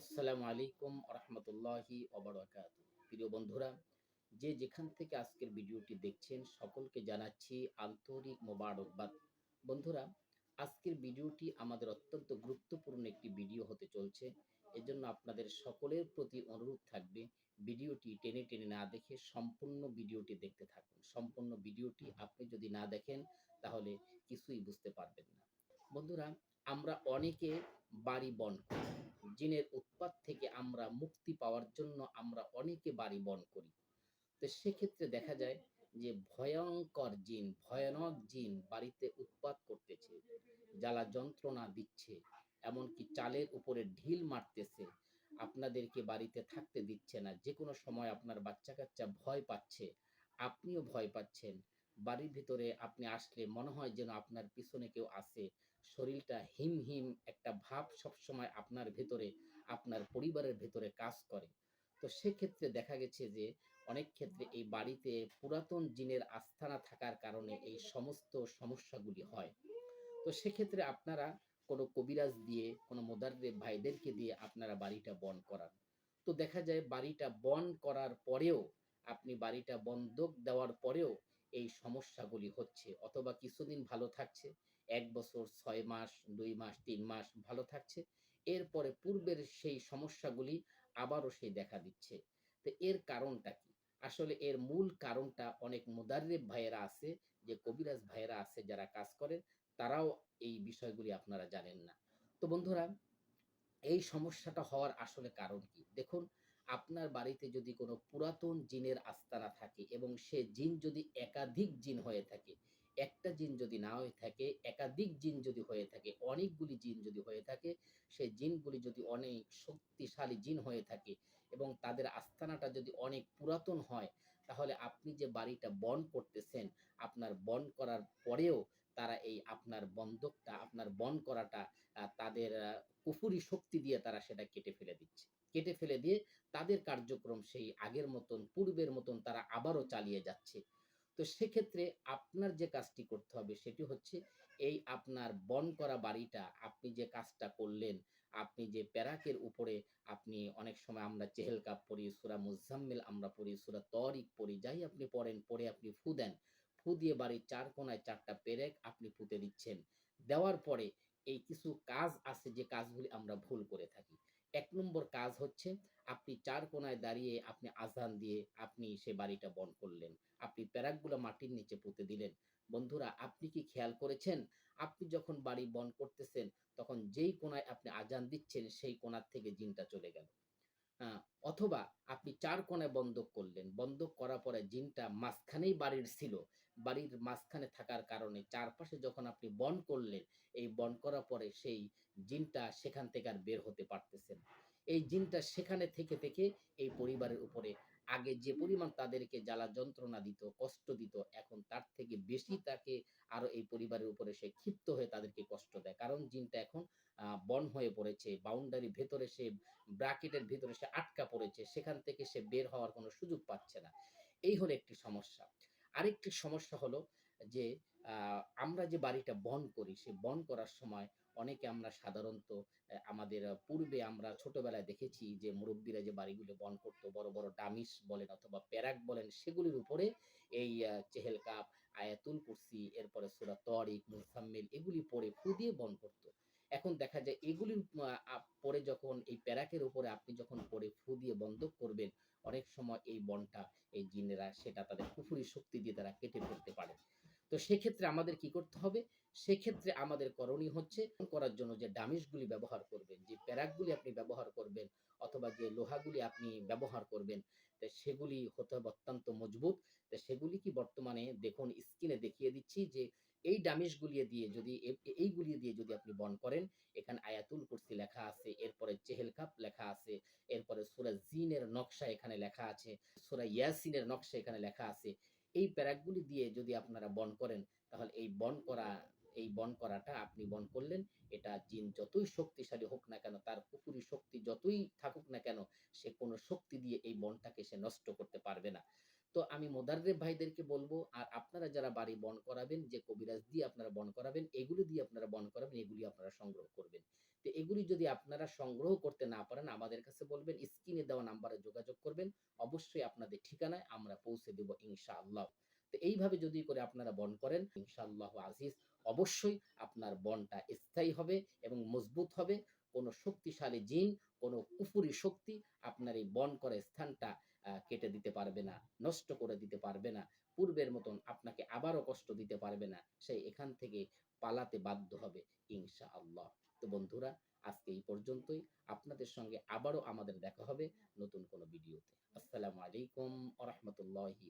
আসসালামু আলাইকুম রহমতুল্লাহি অবরাকাত প্রিয় বন্ধুরা, যে যেখান থেকে আজকের ভিডিওটি দেখছেন, সকলকে জানাচ্ছি আন্তরিক মোবারকবাদ। বন্ধুরা, আজকের ভিডিওটি আমাদের অত্যন্ত গুরুত্বপূর্ণ একটি ভিডিও হতে চলছে। এজন্য আপনাদের সকলের প্রতি অনুরোধ থাকবে, ভিডিওটি টেনে টেনে না দেখে সম্পূর্ণ ভিডিওটি দেখতে থাকুন। সম্পূর্ণ ভিডিওটি আপনি যদি না দেখেন, তাহলে কিছুই বুঝতে পারবেন না। বন্ধুরা আমরা অনেকে বাড়ি বন করি। জিনের উৎপাত থেকে আমরা মুক্তি পাওয়ার জন্য আমরা অনেকে বাড়ি বন করি। তো সেক্ষেত্রে দেখা যায় যে ভয়ঙ্কর জিন, ভয়ানক জিন বাড়িতে উৎপাত করতেছে, জ্বালা যন্ত্রণা দিচ্ছে, এমনকি চালের উপরে ঢিল মারতেছে, আপনাদেরকে বাড়িতে থাকতে দিচ্ছে না যে কোনো সময় আপনার বাচ্চা কাচ্চা ভয় পাচ্ছে, আপনিও ভয় পাচ্ছেন বাড়ির ভিতরে আপনি আসলে মনে হয় যেন আপনার পিছনে কেউ আছে। শরীরটা হিম হিম একটা ভাব সবসময় আপনার ভেতরে, আপনার পরিবারের ভেতরে কাজ করে। তো সেক্ষেত্রে দেখা গেছে যে, অনেক ক্ষেত্রে এই বাড়িতে পুরাতন জিনের আস্থানা থাকার কারণে এই সমস্ত সমস্যাগুলি হয়। তো সেক্ষেত্রে আপনারা কোনো কবিরাজ দিয়ে, কোনো মোদারদের ভাইদেরকে দিয়ে আপনারা বাড়িটা বন করান। তো দেখা যায় বাড়িটা বন করার পরেও, আপনি বাড়িটা বন্ধক দেওয়ার পরেও এই সমস্যাগুলি হচ্ছে, অথবা কিছুদিন ভালো থাকছে, এক বছর, ছয় মাস, দুই মাস, তিন মাস ভালো থাকছে, এরপরে পূর্বের সেই সমস্যাগুলি আবারও সেই দেখা দিচ্ছে। তো এর কারণটা কি? আসলে এর মূল কারণটা অনেক মুদারিব ভাইয়েরা আছে, যে কবিরাজ ভাইয়েরা আছে যারা কাজ করেন তারাও এই বিষয়গুলি আপনারা জানেন না। তো বন্ধুরা, এই সমস্যাটা হওয়ার আসলে কারণ কি? দেখুন আপনার বাড়িতে যদি কোনো পুরাতন জিনের আস্তানা থাকে এবং সে জিন যদি একাধিক জিন হয়ে থাকে, একটা জিন যদি না হয়ে থাকে, একাধিক জিন যদি হয়ে থাকে, অনেকগুলি জিন যদি হয়ে থাকে, সে জিনগুলি যদি অনেক শক্তিশালী জিন হয়ে থাকে এবং তাদের আস্তানাটা যদি অনেক পুরাতন হয়, তাহলে আপনি যে বাড়িটা বন করতেছেন, আপনার বন করার পরেও তারা এই আপনার বন্ধকটা আপনার বন করাটা তাদের কুফুরি শক্তি দিয়ে তারা সেটা কেটে ফেলে দিচ্ছে। কেটে ফেলে দিয়ে তাদের কার্যক্রম সেই আগের মতন, পূর্বের মতন তারা আবারও চালিয়ে যাচ্ছে। তো সেক্ষেত্রে আপনার যে কাজটি করতে হবে সেটি হচ্ছে এই আপনার বন করা বাড়িটা, আপনি যে কাজটা করলেন, আপনি যে প্যারাকের উপরে আপনি অনেক সময় আমরা চেহেল কাপ পড়ি সুরা মুজাম্মিল আমরা পড়ি সুরা তরিক পড়ি যাই আপনি পড়েন, পড়ে আপনি ফু দেন। ফু দিয়ে বাড়ির চার কোনায় চারটা পেরেক আপনি পুঁতে দিচ্ছেন। দেওয়ার পরে এই কিছু কাজ আছে যে কাজগুলি আমরা ভুল করে থাকি। এক নম্বর কাজ হচ্ছে আপনি চার কোনায় দাঁড়িয়ে আপনি আজান দিয়ে আপনি সে বাড়িটা বন করলেন। আপনি প্যারাকগুলো মাটির নিচে পুঁতে দিলেন। বন্ধুরা, আপনি কি খেয়াল করেছেন? আপনি যখন বাড়ি বন করতেছেন, তখন যেই কোনায় আপনি আজান দিচ্ছেন, সেই কোনার থেকে জিনটা চলে গেল। অথবা আপনি চার কোণায় বন্ধক করলেন। বন্ধক করার পরে জিনটা মাঝখানেই বাড়ির ছিল। বাড়ির মাঝখানে থাকার কারণে চারপাশে যখন আপনি বন করলেন, এই বন করার পরে সেই জিনটা সেখান থেকে আর বের হতে পারতেছেন এই জিনটা সেখানে থেকে থেকে এই পরিবারের উপরে আগে যে পরিমাণ তাদেরকে জ্বালা যন্ত্রণা দিত, কষ্ট দিত, এখন তার থেকে বেশি তাকে আরও এই পরিবারের উপরে সে ক্ষিপ্ত হয়ে তাদেরকে কষ্ট দেয়। কারণ জিনটা এখন বন হয়ে পড়েছে বাউন্ডারির ভেতরে সে ব্র্যাকেটের ভেতরে সে আটকা পড়েছে, সেখান থেকে সে বের হওয়ার কোনো সুযোগ পাচ্ছে না। এই হলো একটি সমস্যা। আরেকটি সমস্যা হলো যে আমরা যে বাড়িটা বন করি সেই বন করার সময় অনেকে আমরা সাধারণত আমাদের পূর্বে আমরা ছোটবেলায় দেখেছি যে মুরব্বীরা যে বাড়িগুলো বন করতো বড় বড় ডামিস বলেন অথবা প্যারাক বলেন সেগুলির উপরে এই চেহেল কাপ আয়াতুল কুরসি এরপরে সুরা তরিক মুসাম্মিল এগুলি পরে ফু দিয়ে বন করতো। এখন দেখা যায় এগুলির আহ, পরে যখন এই প্যারাকের উপরে আপনি যখন পরে ফু দিয়ে বন্ধ করবেন অনেক সময় এই বনটা এই জিনেরা সেটা তাদের কুফুরি শক্তি দিয়ে তারা কেটে ফেলতে পারে। তো সেক্ষেত্রে আমাদের কি করতে হবে? সেক্ষেত্রে আমাদের করণীয় হচ্ছে করার জন্য যে ডামিশগুলি ব্যবহার করবেন, যে প্যারাকগুলি আপনি ব্যবহার করবেন অথবা যে লোহাগুলি আপনি ব্যবহার করবেন, তো সেগুলি হতে হবে অত্যন্ত মজবুত। তো সেগুলি কি বর্তমানে দেখুন স্ক্রিনে দেখিয়ে দিচ্ছি যে এই ডামিশগুলি দিয়ে যদি এইগুলি দিয়ে যদি আপনি বন করেন, এখানে আয়াতুল কুরসি লেখা আছে, এরপরে চেহেল কাপ লেখা আছে, এরপরে সুরা জিনের নকশা এখানে লেখা আছে, সুরা ইয়াসিনের নকশা এখানে লেখা আছে এই প্যারাকগুলি দিয়ে যদি আপনারা বন করেন, তাহলে এই বন করা, এই বন করাটা আপনি বন করলেন, এটা জিন যতই শক্তিশালী হোক না কেন, তার পুকুরি শক্তি যতই থাকুক না কেন, সে কোনো শক্তি দিয়ে এই বনটাকে সে নষ্ট করতে পারবে না। তো আমি মোদাররেব ভাইদেরকে বলব, আর আপনারা যারা বাড়ি বন করাবেন, যে কবিরাজ দিয়ে আপনারা বন করাবেন, এগুলি দিয়ে আপনারা বন করাবেন, এগুলি আপনারা সংগ্রহ করবেন। তো এগুলি যদি আপনারা সংগ্রহ করতে না পারেন, আমাদের কাছে বলবেন, স্ক্রিনে দেওয়া নাম্বারে যোগাযোগ করবেন, অবশ্যই আপনাদের ঠিকানায় আমরা পৌঁছে দেব ইনশাআল্লাহ। তো এইভাবে যদি করে আপনারা বন করেন, ইনশাআল্লাহ আজিজ, অবশ্যই আপনার বনটা স্থায়ী হবে এবং মজবুত হবে। কোনো শক্তিশালী জিন, কোনো কুফুরি শক্তি আপনার এই বন করে স্থানটা কেটে দিতে পারবে না, নষ্ট করে দিতে পারবে না, পূর্বের মতন আপনাকে আবারও কষ্ট দিতে পারবে না, সে এখান থেকে পালাতে বাধ্য হবে ইনশা আল্লাহ তো বন্ধুরা, আজকে এই পর্যন্তই, আপনাদের সঙ্গে আবারও আমাদের দেখা হবে নতুন কোনো ভিডিওতে। আসসালামু আলাইকুম আ রহমতুল্লাহি